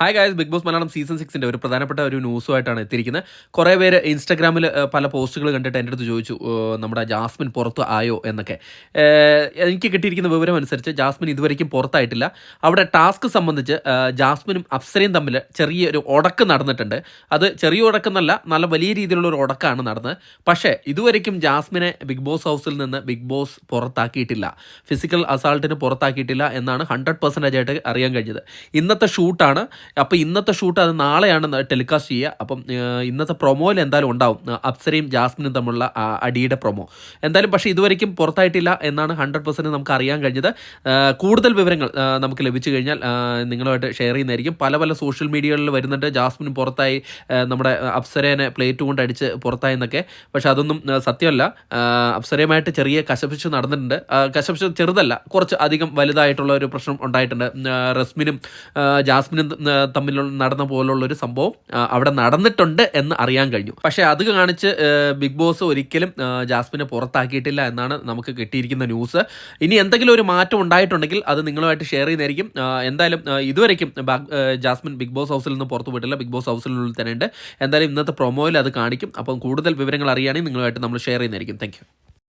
Hi guys Bigg Boss Malayalam season സിക്സിന്റെ ഒരു പ്രധാനപ്പെട്ട ഒരു ന്യൂസുമായിട്ടാണ് എത്തിയിരിക്കുന്നത്. കുറേ പേര് ഇൻസ്റ്റാഗ്രാമിൽ പല പോസ്റ്റുകൾ കണ്ടിട്ട് എന്റെ അടുത്ത് ചോദിച്ചു നമ്മുടെ ജാസ്മിൻ പുറത്ത് ആയോ എന്നൊക്കെ. എനിക്ക് കിട്ടിയിരിക്കുന്ന വിവരം അനുസരിച്ച് ജാസ്മിൻ ഇതുവരെയ്ക്കും പുറത്തായിട്ടില്ല. അവിടെ ടാസ്ക് സംബന്ധിച്ച് ജാസ്മിനും അപ്സരയും തമ്മിൽ ചെറിയൊരു ഉടക്ക് നടന്നിട്ടുണ്ട്. അത് ചെറിയ ഉടക്കെന്നല്ല നല്ല വലിയ രീതിയിലുള്ള ഒരു ഉടക്കാണ് നടന്നത്. പക്ഷേ ഇതുവരെയ്ക്കും ജാസ്മിനെ ബിഗ് ബോസ് ഹൗസിൽ നിന്ന് ബിഗ് ബോസ് പുറത്താക്കിയിട്ടില്ല. ഫിസിക്കൽ അസാൾട്ടിന് പുറത്താക്കിയിട്ടില്ല എന്നാണ് ഹൺഡ്രഡ് പെർസെന്റേജ് ആയിട്ട് അറിയാൻ കഴിഞ്ഞത്. ഇന്നത്തെ ഷൂട്ടാണ് അപ്പോൾ ഇന്നത്തെ ഷൂട്ട് അത് നാളെയാണ് ടെലികാസ്റ്റ് ചെയ്യുക. അപ്പം ഇന്നത്തെ പ്രൊമോയിൽ എന്തായാലും ഉണ്ടാവും. അപ്സരയും ജാസ്മിനും തമ്മിലുള്ള അടിയുടെ പ്രൊമോ എന്തായാലും പക്ഷേ ഇതുവരെയ്ക്കും പുറത്തായിട്ടില്ല എന്നാണ് ഹൺഡ്രഡ് പെർസെന്റ് നമുക്ക് അറിയാൻ കഴിഞ്ഞത്. കൂടുതൽ വിവരങ്ങൾ നമുക്ക് ലഭിച്ചു കഴിഞ്ഞാൽ നിങ്ങളുമായിട്ട് ഷെയർ ചെയ്യുന്നതായിരിക്കും. പല പല സോഷ്യൽ മീഡിയകളിൽ വരുന്നുണ്ട്. ജാസ്മിൻ പുറത്തായി നമ്മുടെ അപ്സരേനെ പ്ലേറ്റ് കൊണ്ട് അടിച്ച് പുറത്തായി എന്നൊക്കെ. പക്ഷേ അതൊന്നും സത്യമല്ല. അപ്സരയുമായിട്ട് ചെറിയ കശപിച്ച് നടന്നിട്ടുണ്ട്. കശപിച്ച് ചെറുതല്ല. കുറച്ച് അധികം വലുതായിട്ടുള്ള ഒരു പ്രശ്നം ഉണ്ടായിട്ടുണ്ട്. റസ്മിനും ജാസ്മിനും തമ്മിൽ നടന്ന പോലുള്ള ഒരു സംഭവം അവിടെ നടന്നിട്ടുണ്ട് എന്ന് അറിയാൻ കഴിഞ്ഞു. പക്ഷേ അത് കാണിച്ച് ബിഗ് ബോസ് ഒരിക്കലും ജാസ്മിനെ പുറത്താക്കിയിട്ടില്ല എന്നാണ് നമുക്ക് കിട്ടിയിരിക്കുന്ന ന്യൂസ്. ഇനി എന്തെങ്കിലും ഒരു മാറ്റം ഉണ്ടായിട്ടുണ്ടെങ്കിൽ അത് നിങ്ങളുമായിട്ട് ഷെയർ ചെയ്യുന്നതായിരിക്കും. എന്തായാലും ഏഹ്, ജാസ്മിൻ ബിഗ് ബോസ് ഹൗസിൽ നിന്ന് പുറത്തു പോയിട്ടില്ല. ബിഗ് ബോസ് ഹൗസിനുള്ളിൽ തന്നെ ഉണ്ട്. എന്തായാലും ഇന്നത്തെ പ്രൊമോയിൽ അത് കാണിക്കും. അപ്പം കൂടുതൽ വിവരങ്ങൾ അറിയുകയാണെങ്കിൽ നിങ്ങളുമായിട്ട് നമ്മൾ ഷെയർ ചെയ്യുന്നതായിരിക്കും. താങ്ക്